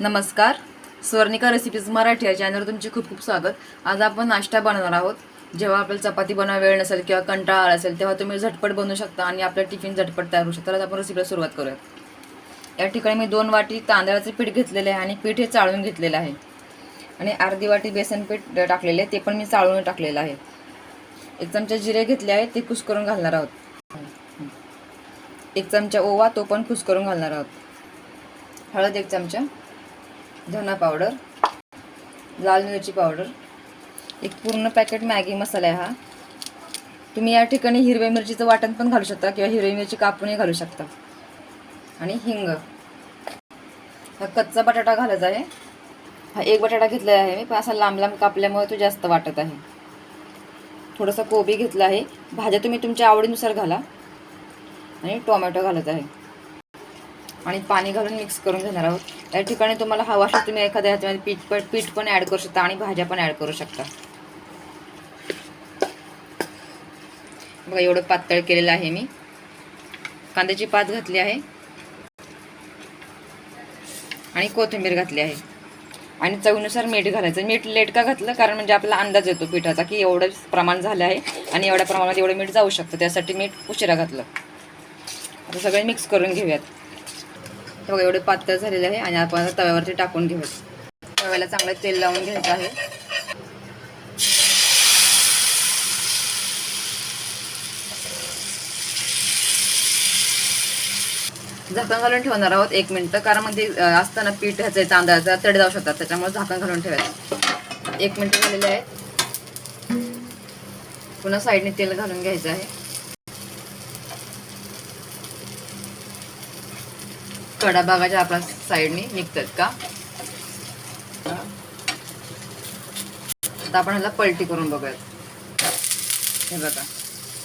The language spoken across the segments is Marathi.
नमस्कार. स्वर्णिका रेसिपीज मराठी या चॅनलवर तुमचे खूप खूप स्वागत. आज आपण नाश्ता बनवणार आहोत. जेव्हा आपल्याला चपाती बनवा वेळ नसेल किंवा कंटाळा आला असेल तेव्हा तुम्ही झटपट बनवू शकता आणि आपलं टिफिन झटपट तयार होऊ शकता. तर आपण रेसिपीला सुरुवात करूयात. या ठिकाणी मी दोन वाटी तांदळाचे पीठ घेतलेले आहे आणि पीठ हे चाळून घेतलेलं आहे. आणि अर्धी वाटी बेसन पीठ टाकलेले आहे ते पण मी चाळून टाकलेलं आहे. एक चमचा जिरे घेतले आहे ते कुस करून घालणार आहोत. एक चमचा ओवा तो पण कुस करून घालणार आहोत. हळद एक चमचा. धना पावडर लाल मिरची पावडर एक पूर्ण पॅकेट मॅगी मसाला आहे हा. तुम्ही या ठिकाणी हिरव्या मिरचीचं वाटण पण घालू शकता किंवा हिरवी मिरची कापूनही घालू शकता. आणि हिंग. हा कच्चा बटाटा घालायचा आहे. हा एक बटाटा घेतलेला आहे मी पण असा लांब लांब कापल्यामुळे तो जास्त वाटत आहे. थोडंसं कोबी घेतला आहे. भाज्या तुम्ही तुमच्या आवडीनुसार घाला. आणि टोमॅटो घालत आहे. आणि पाणी घालून मिक्स करून घेणार आहोत. या ठिकाणी तुम्हाला हवा असेल तुम्ही एखाद्या ह्याच्यामध्ये पीठ पण पीठ पण ॲड करू शकता आणि भाज्या पण ॲड करू शकता. बघा एवढं पातळ केलेलं आहे मी. कांद्याची पात घातली आहे. आणि कोथिंबीर घातली आहे. आणि चवीनुसार मीठ घालायचं. मीठ लेट का घातलं? कारण म्हणजे आपला अंदाज येतो पिठाचा की एवढं प्रमाण झालं आहे आणि एवढ्या प्रमाणात एवढं मीठ जाऊ शकतं. त्यासाठी मीठ उशिरा घातलं. आता सगळे मिक्स करून घेऊयात. हे बघा एवढे पातळ झालेले आहे आणि आपण आता तव्यावरती टाकून घेऊयात. तव्याला चांगलं तेल लावून घ्यायचं आहे. झाकण घालून ठेवणार आहोत एक मिनटं कारण म्हणजे असताना पीठ ह्याचं तांदळाचा तडे जाऊ शकतात त्याच्यामुळे झाकण घालून ठेवायचं. एक मिनटं झालेले आहे पुन्हा साईडने तेल घालून घ्यायचं आहे. कडा भागाच्या आपल्या साईडने निघतात का? आता आपण ह्याला पलटी करून बघूयात. हे बघा.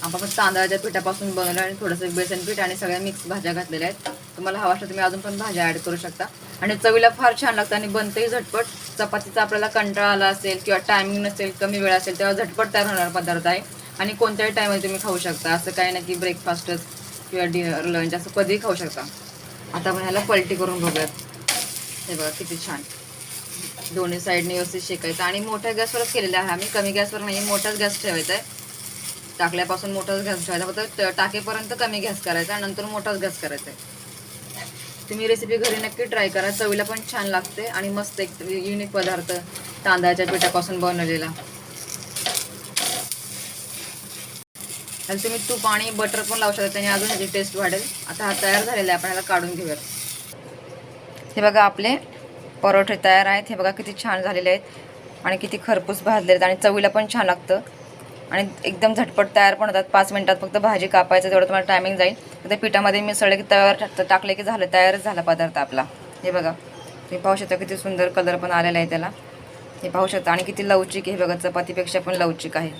आपण तांदळाच्या पिठापासून बनवलं आणि थोडंसं बेसन पीठ आणि सगळ्या मिक्स भाज्या घातलेल्या आहेत. तुम्हाला हवा असेल तुम्ही अजून पण भाज्या ॲड करू शकता. आणि चवीला फार छान लागतं आणि बनतंही झटपट. चपातीचा आपल्याला कंटाळा आला असेल किंवा टायमिंग नसेल कमी वेळ असेल तेव्हा झटपट तयार होणारा पदार्थ आहे. आणि कोणत्याही टायमध्ये तुम्ही खाऊ शकता. असं काही नाही की ब्रेकफास्टच किंवा डिनर लंच असं कधीही खाऊ शकता. आता आपण ह्याला पलटी करून बघूयात. हे बघा किती छान. दोन्ही साईडने व्यवस्थित शेकायचं. आणि मोठ्या गॅसवरच केलेलं आहे. आम्ही कमी गॅसवर नाही मोठाच गॅस ठेवायचा आहे. टाकल्यापासून मोठाच गॅस ठेवायचा. फक्त टाकेपर्यंत कमी गॅस करायचा आणि नंतर मोठाच गॅस करायचा आहे. तुम्ही रेसिपी घरी नक्की ट्राय करा. चवीला पण छान लागते आणि मस्त एक युनिक पदार्थ तांदळाच्या पिठापासून बनवलेला. आणि तुम्ही तूप आणि बटर पण लावू शकता. त्याने अजून ह्याची टेस्ट वाढेल. आता हा तयार झालेला आहे. आपण ह्याला काढून घेऊयात. हे बघा आपले परोठे तयार आहेत. हे बघा किती छान झालेले आहेत. आणि किती खरपूस भाजले आहेत. आणि चवीला पण छान लागतं. आणि एकदम झटपट तयार पण होतात. पाच मिनटात फक्त भाजी कापायचं तेवढं तुम्हाला टायमिंग जाईल. तर पिठामध्ये मिसळले की तव्यावर टाकले की झालं. तयारच झाला पदार्थ आपला. हे बघा. तुम्ही पाहू शकता किती सुंदर कलर पण आलेला आहे त्याला. हे पाहू शकता. आणि किती लवचिक आहे. हे बघा चपातीपेक्षा पण लवचिक आहे.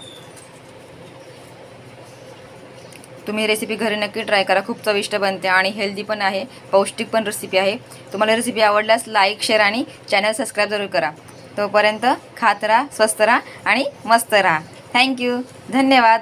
तुम्ही रेसिपी घरी नक्की ट्राय करा. खूप चविष्ट बनते आणि हेल्दी पण आहे. पौष्टिक पण रेसिपी आहे. तुम्हाला रेसिपी आवडल्यास लाईक शेअर आणि चॅनल सबस्क्राईब जरूर करा. तोपर्यंत खात राहा स्वस्त राहा आणि मस्त राहा. थँक्यू धन्यवाद.